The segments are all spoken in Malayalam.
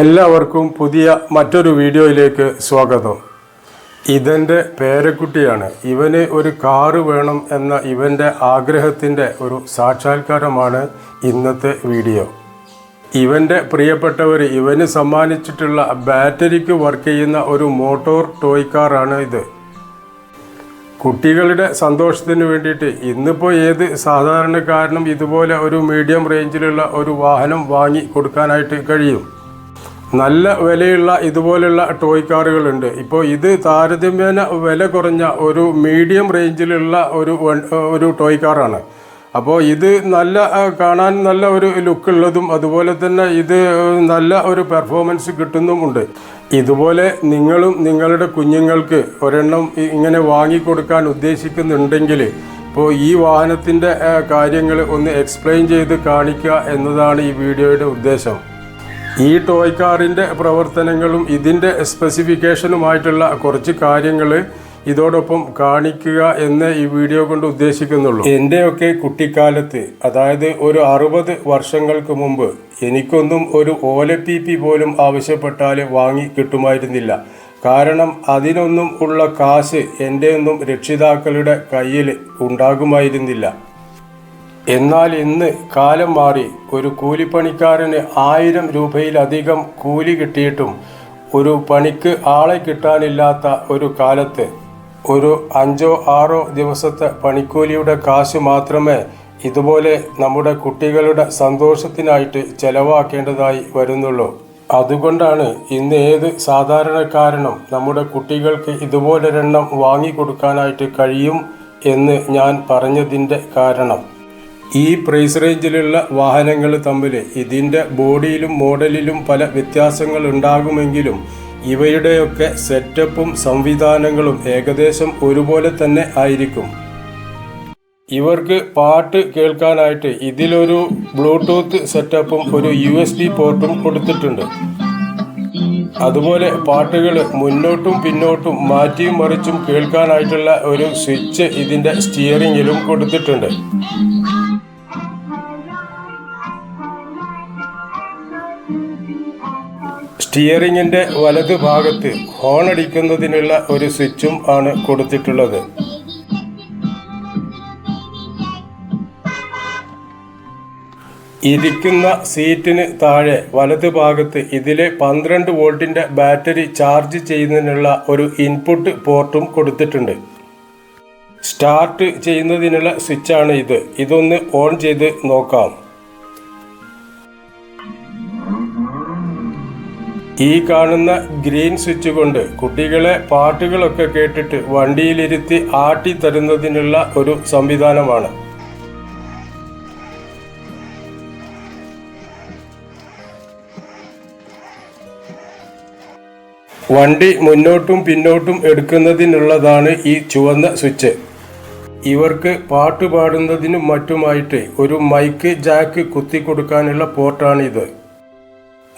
എല്ലാവർക്കും പുതിയ മറ്റൊരു വീഡിയോയിലേക്ക് സ്വാഗതം. ഇതെന്റെ പേരക്കുട്ടിയാണ്. ഇവന് ഒരു കാറ് വേണം എന്ന ഇവന്റെ ആഗ്രഹത്തിന്റെ ഒരു സാക്ഷാത്കാരമാണ് ഇന്നത്തെ വീഡിയോ. ഇവന്റെ പ്രിയപ്പെട്ടവർ ഇവന് സമ്മാനിച്ചിട്ടുള്ള ബാറ്ററിക്ക് വർക്ക് ചെയ്യുന്ന ഒരു മോട്ടോർ ടോയ് കാറാണ് ഇത്. കുട്ടികളുടെ സന്തോഷത്തിന് വേണ്ടിയിട്ട് ഇന്നിപ്പോൾ ഏത് സാധാരണക്കാരനും ഇതുപോലെ ഒരു മീഡിയം റേഞ്ചിലുള്ള ഒരു വാഹനം വാങ്ങി കൊടുക്കാനായിട്ട് കഴിയും. നല്ല വിലയുള്ള ഇതുപോലുള്ള ടോയ് കാറുകളുണ്ട് ഇപ്പോൾ ഇത് താരതമ്യേന വില കുറഞ്ഞ ഒരു മീഡിയം റേഞ്ചിലുള്ള ഒരു ഒരു ടോയ് കാറാണ് അപ്പോൾ ഇത് നല്ല കാണാൻ നല്ല ഒരു ലുക്കുള്ളതും അതുപോലെ തന്നെ ഇത് നല്ല ഒരു പെർഫോമൻസ് കിട്ടുന്നുമുണ്ട് ഇതുപോലെ നിങ്ങളും നിങ്ങളുടെ കുഞ്ഞുങ്ങൾക്ക് ഒരെണ്ണം ഇങ്ങനെ വാങ്ങിക്കൊടുക്കാൻ ഉദ്ദേശിക്കുന്നുണ്ടെങ്കിൽ ഇപ്പോൾ ഈ വാഹനത്തിന്റെ കാര്യങ്ങൾ ഒന്ന് എക്സ്പ്ലെയിൻ ചെയ്ത് കാണിക്കുക എന്നതാണ് ഈ വീഡിയോയുടെ ഉദ്ദേശം. ഈ ടോയ് കാറിന്റെ പ്രവർത്തനങ്ങളും ഇതിന്റെ സ്പെസിഫിക്കേഷനുമായിട്ടുള്ള കുറച്ച് കാര്യങ്ങൾ ഇതോടൊപ്പം കാണിക്കുക എന്ന് ഈ വീഡിയോ കൊണ്ട് ഉദ്ദേശിക്കുന്നുള്ളൂ. എന്റെയൊക്കെ കുട്ടിക്കാലത്ത് അതായത് ഒരു അറുപത് വർഷങ്ങൾക്ക് മുമ്പ് എനിക്കൊന്നും ഒരു ഓലപ്പീപ്പി പോലും ആവശ്യപ്പെട്ടാൽ വാങ്ങി കിട്ടുമായിരുന്നില്ല. കാരണം അതിനൊന്നും ഉള്ള കാശ് എന്റെയൊന്നും രക്ഷിതാക്കളുടെ കയ്യിൽ ഉണ്ടാകുമായിരുന്നില്ല. എന്നാൽ ഇന്ന് കാലം മാറി ഒരു കൂലിപ്പണിക്കാരന് ആയിരം രൂപയിലധികം കൂലി കിട്ടിയിട്ടും ഒരു പണിക്ക് ആളെ കിട്ടാനില്ലാത്ത ഒരു കാലത്ത് ഒരു അഞ്ചോ ആറോ ദിവസത്തെ പണിക്കൂലിയുടെ കാശ് മാത്രമേ ഇതുപോലെ നമ്മുടെ കുട്ടികളുടെ സന്തോഷത്തിനായിട്ട് ചെലവാക്കേണ്ടതായി വരുന്നുള്ളൂ. അതുകൊണ്ടാണ് ഇന്ന് ഏത് സാധാരണക്കാരനും നമ്മുടെ കുട്ടികൾക്ക് ഇതുപോലൊരെണ്ണം വാങ്ങിക്കൊടുക്കാനായിട്ട് കഴിയും എന്ന് ഞാൻ പറഞ്ഞതിന്റെ കാരണം. ഈ പ്രൈസ് റേഞ്ചിലുള്ള വാഹനങ്ങൾ തമ്മിൽ ഇതിന്റെ ബോഡിയിലും മോഡലിലും പല വ്യത്യാസങ്ങൾ ഉണ്ടാകുമെങ്കിലും ഇവയുടെയൊക്കെ സെറ്റപ്പും സംവിധാനങ്ങളും ഏകദേശം ഒരുപോലെ തന്നെ ആയിരിക്കും. ഇവർക്ക് പാട്ട് കേൾക്കാനായിട്ട് ഇതിലൊരു ബ്ലൂടൂത്ത് സെറ്റപ്പും ഒരു യു എസ് ബി പോർട്ടും കൊടുത്തിട്ടുണ്ട്. അതുപോലെ പാട്ടുകൾ മുന്നോട്ടും പിന്നോട്ടും മാറ്റിയും മറിച്ചും കേൾക്കാനായിട്ടുള്ള ഒരു സ്വിച്ച് ഇതിന്റെ സ്റ്റിയറിങ്ങിലും കൊടുത്തിട്ടുണ്ട്. സ്റ്റിയറിങ്ങിന്റെ വലതുഭാഗത്ത് ഹോൺ അടിക്കുന്നതിനുള്ള ഒരു സ്വിച്ചും ആണ് കൊടുത്തിട്ടുള്ളത്. ഇരിക്കുന്ന സീറ്റിന് താഴെ വലതുഭാഗത്ത് ഇതിലെ പന്ത്രണ്ട് വോൾട്ടിന്റെ ബാറ്ററി ചാർജ് ചെയ്യുന്നതിനുള്ള ഒരു ഇൻപുട്ട് പോർട്ടും കൊടുത്തിട്ടുണ്ട്. സ്റ്റാർട്ട് ചെയ്യുന്നതിനുള്ള സ്വിച്ചാണ് ഇത്. ഇതൊന്ന് ഓൺ ചെയ്ത് നോക്കാം. ഈ കാണുന്ന ഗ്രീൻ സ്വിച്ച് കൊണ്ട് കുട്ടികളെ പാട്ടുകളൊക്കെ കേട്ടിട്ട് വണ്ടിയിലിരുത്തി ആട്ടി തരുന്നതിനുള്ള ഒരു സംവിധാനമാണ്. വണ്ടി മുന്നോട്ടും പിന്നോട്ടും എടുക്കുന്നതിനുള്ളതാണ് ഈ ചുവന്ന സ്വിച്ച്. ഇവർക്ക് പാട്ട് പാടുന്നതിനും മറ്റുമായിട്ട് ഒരു മൈക്ക് ജാക്ക് കുത്തി കൊടുക്കാനുള്ള പോർട്ടാണിത്.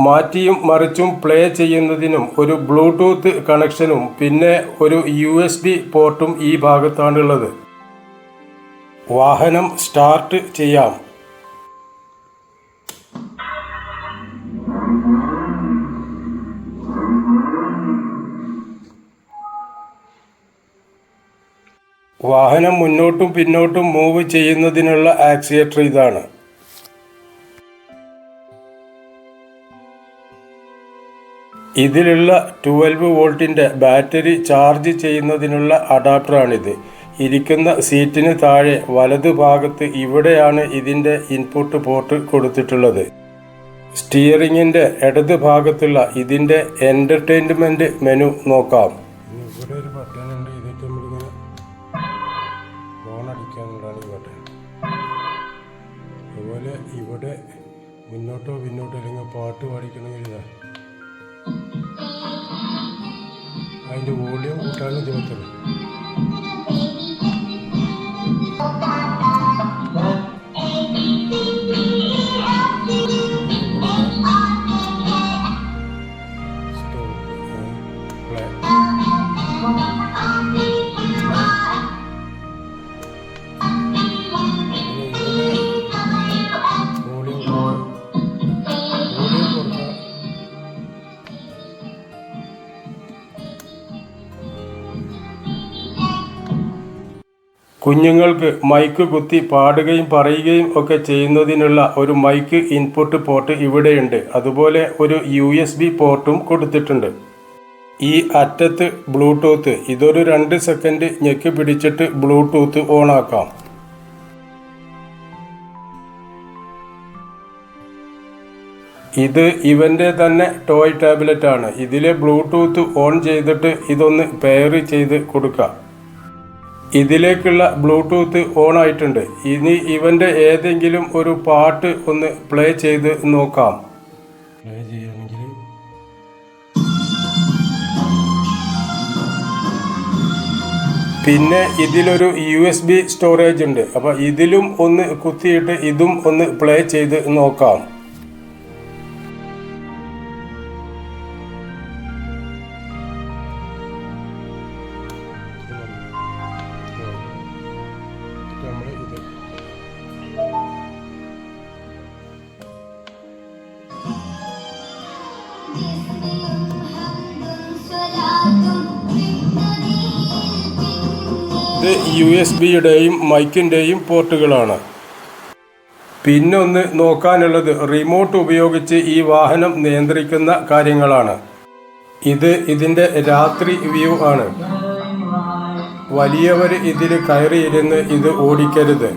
മാറ്റിയും മറിച്ചും പ്ലേ ചെയ്യുന്നതിനും ഒരു ബ്ലൂടൂത്ത് കണക്ഷനും പിന്നെ ഒരു യു എസ് ബി പോർട്ടും ഈ ഭാഗത്താണുള്ളത്. വാഹനം സ്റ്റാർട്ട് ചെയ്യാം. വാഹനം മുന്നോട്ടും പിന്നോട്ടും മൂവ് ചെയ്യുന്നതിനുള്ള ആക്സിയേറ്റർ ഇതാണ്. ഇതിലുള്ള ട്വൽവ് വോൾട്ടിന്റെ ബാറ്ററി ചാർജ് ചെയ്യുന്നതിനുള്ള അഡാപ്റ്ററാണിത്. ഇരിക്കുന്ന സീറ്റിന് താഴെ വലതു ഭാഗത്ത് ഇവിടെയാണ് ഇതിന്റെ ഇൻപുട്ട് പോർട്ട് കൊടുത്തിട്ടുള്ളത്. സ്റ്റിയറിങ്ങിന്റെ ഇടത് ഭാഗത്തുള്ള ഇതിന്റെ എന്റർടൈൻമെന്റ് മെനു നോക്കാം. ഇവിടെ ഒരു അതുപോലെ ഇവിടെ മുന്നോട്ടോ പിന്നോട്ടോ അല്ലെങ്കിൽ പാട്ട് പാടിക്കണമെങ്കിൽ ഇതാ. അതിന്റെ വോളിയം കൂട്ടാനും ഇതിനകത്തുള്ളൂ കുഞ്ഞുങ്ങൾക്ക് മൈക്ക് കുത്തി പാടുകയും പറയുകയും ഒക്കെ ചെയ്യുന്നതിനുള്ള ഒരു മൈക്ക് ഇൻപുട്ട് പോർട്ട് ഇവിടെയുണ്ട്. അതുപോലെ ഒരു യു എസ് ബി പോർട്ടും കൊടുത്തിട്ടുണ്ട്. ഈ അറ്റത്ത് ബ്ലൂടൂത്ത് ഇതൊരു രണ്ട് സെക്കൻഡ് ഞെക്കി പിടിച്ചിട്ട് ബ്ലൂടൂത്ത് ഓണാക്കാം. ഇത് ഇവന്റെ തന്നെ ടോയ് ടാബ്ലറ്റ് ആണ്. ഇതിലെ ബ്ലൂടൂത്ത് ഓൺ ചെയ്തിട്ട് ഇതൊന്ന് പെയർ ചെയ്ത് കൊടുക്കാം. ഇതിലേക്കുള്ള ബ്ലൂടൂത്ത് ഓൺ ആയിട്ടുണ്ട് ഇനി ഇവന്റെ ഏതെങ്കിലും ഒരു പാട്ട് ഒന്ന് പ്ലേ ചെയ്ത് നോക്കാം. പ്ലേ പിന്നെ ഇതിലൊരു യു എസ് ബി സ്റ്റോറേജ് ഉണ്ട്. അപ്പോൾ ഇതിലും ഒന്ന് കുത്തിയിട്ട് ഇതും ഒന്ന് പ്ലേ ചെയ്ത് നോക്കാം. ഇത് യു എസ് ബിയുടെയും മൈക്കിന്റെയും പോർട്ടുകളാണ്. പിന്നൊന്ന് നോക്കാനുള്ളത് റിമോട്ട് ഉപയോഗിച്ച് ഈ വാഹനം നിയന്ത്രിക്കുന്ന കാര്യങ്ങളാണ്. ഇത് ഇതിന്റെ രാത്രി വ്യൂ ആണ്. വലിയവർ ഇതിൽ കയറിയിരുന്ന് ഇത് ഓടിക്കരുത്.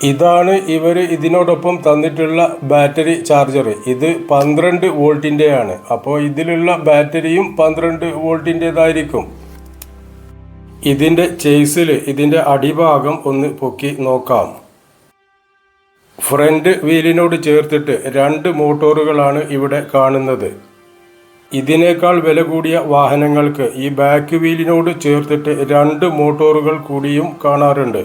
ഇതാണ് ഇവർ ഇതിനോടൊപ്പം തന്നിട്ടുള്ള ബാറ്ററി ചാർജർ. ഇത് പന്ത്രണ്ട് വോൾട്ടിന്റെയാണ് അപ്പോൾ ഇതിലുള്ള ബാറ്ററിയും പന്ത്രണ്ട് വോൾട്ടിന്റെതായിരിക്കും ഇതിന്റെ ചേസിൽ ഇതിന്റെ അടിഭാഗം ഒന്ന് പൊക്കി നോക്കാം. ഫ്രണ്ട് വീലിനോട് ചേർത്തിട്ട് രണ്ട് മോട്ടോറുകളാണ് ഇവിടെ കാണുന്നത്. ഇതിനേക്കാൾ വില കൂടിയ വാഹനങ്ങൾക്ക് ഈ ബാക്ക് വീലിനോട് ചേർത്തിട്ട് രണ്ട് മോട്ടോറുകൾ കൂടിയും കാണാറുണ്ട്.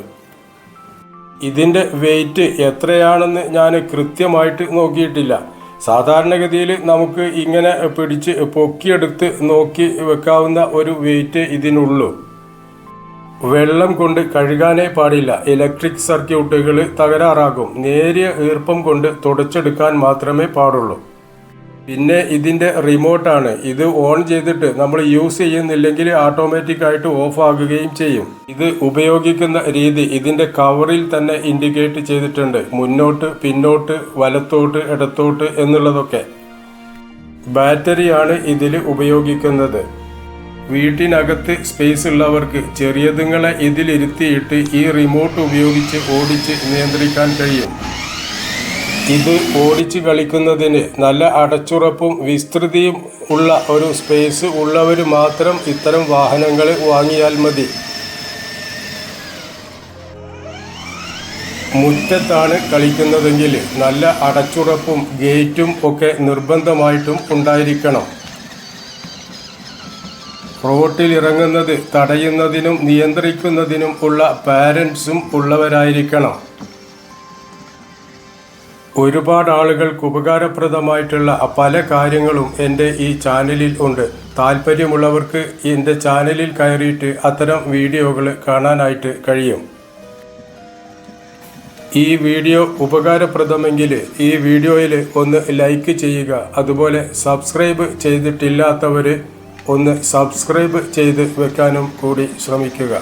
ഇതിന്റെ വെയിറ്റ് എത്രയാണെന്ന് ഞാൻ കൃത്യമായിട്ട് നോക്കിയിട്ടില്ല. സാധാരണഗതിയിൽ നമുക്ക് ഇങ്ങനെ പിടിച്ച് പൊക്കിയെടുത്ത് നോക്കി വെക്കാവുന്ന ഒരു വെയിറ്റ് ഇതിനുള്ളൂ. വെള്ളം കൊണ്ട് കഴുകാനേ പാടില്ല. ഇലക്ട്രിക് സർക്യൂട്ടുകൾ തകരാറാകും. നേരിയ ഈർപ്പം കൊണ്ട് തുടച്ചെടുക്കാൻ മാത്രമേ പാടുള്ളൂ. പിന്നെ ഇതിന്റെ റിമോട്ടാണ് ഇത് ഓൺ ചെയ്തിട്ട് നമ്മൾ യൂസ് ചെയ്യുന്നില്ലെങ്കിൽ ഓട്ടോമാറ്റിക് ആയിട്ട് ഓഫ് ആകുകയും ചെയ്യും. ഇത് ഉപയോഗിക്കുന്ന രീതി ഇതിന്റെ കവറിൽ തന്നെ ഇൻഡിക്കേറ്റ് ചെയ്തിട്ടുണ്ട്. മുന്നോട്ട് പിന്നോട്ട് വലത്തോട്ട് ഇടത്തോട്ട് എന്നുള്ളതൊക്കെ. ബാറ്ററിയാണ് ഇതിൽ ഉപയോഗിക്കുന്നത്. വീട്ടിനകത്ത് സ്പേസ് ഉള്ളവർക്ക് ചെറിയതുങ്ങളെ ഇതിലിരുത്തിയിട്ട് ഈ റിമോട്ട് ഉപയോഗിച്ച് ഓടിച്ച് നിയന്ത്രിക്കാൻ കഴിയും. ഇത് ഓടിച്ച് കളിക്കുന്നതിന് നല്ല അടച്ചുറപ്പും വിസ്തൃതിയും ഉള്ള ഒരു സ്പേസ് ഉള്ളവർ മാത്രം ഇത്തരം വാഹനങ്ങൾ വാങ്ങിയാൽ മതി. മുറ്റത്താണ് കളിക്കുന്നതെങ്കിൽ നല്ല അടച്ചുറപ്പും ഗേറ്റും ഒക്കെ നിർബന്ധമായിട്ടും ഉണ്ടായിരിക്കണം. റോട്ടിൽ ഇറങ്ങുന്നത് തടയുന്നതിനും നിയന്ത്രിക്കുന്നതിനും ഉള്ള പാരൻസും ഉള്ളവരായിരിക്കണം. ഒരുപാട് ആളുകൾക്ക് ഉപകാരപ്രദമായിട്ടുള്ള പല കാര്യങ്ങളും എന്റെ ഈ ചാനലിൽ ഉണ്ട്. താല്പര്യമുള്ളവർക്ക് എന്റെ ചാനലിൽ കയറിയിട്ട് അത്തരം വീഡിയോകൾ കാണാനായിട്ട് കഴിയും. ഈ വീഡിയോ ഉപകാരപ്രദമെങ്കിൽ ഈ വീഡിയോയിൽ ഒന്ന് ലൈക്ക് ചെയ്യുക. അതുപോലെ സബ്സ്ക്രൈബ് ചെയ്തിട്ടില്ലാത്തവർ ഒന്ന് സബ്സ്ക്രൈബ് ചെയ്ത് വെക്കാനും കൂടി ശ്രമിക്കുക.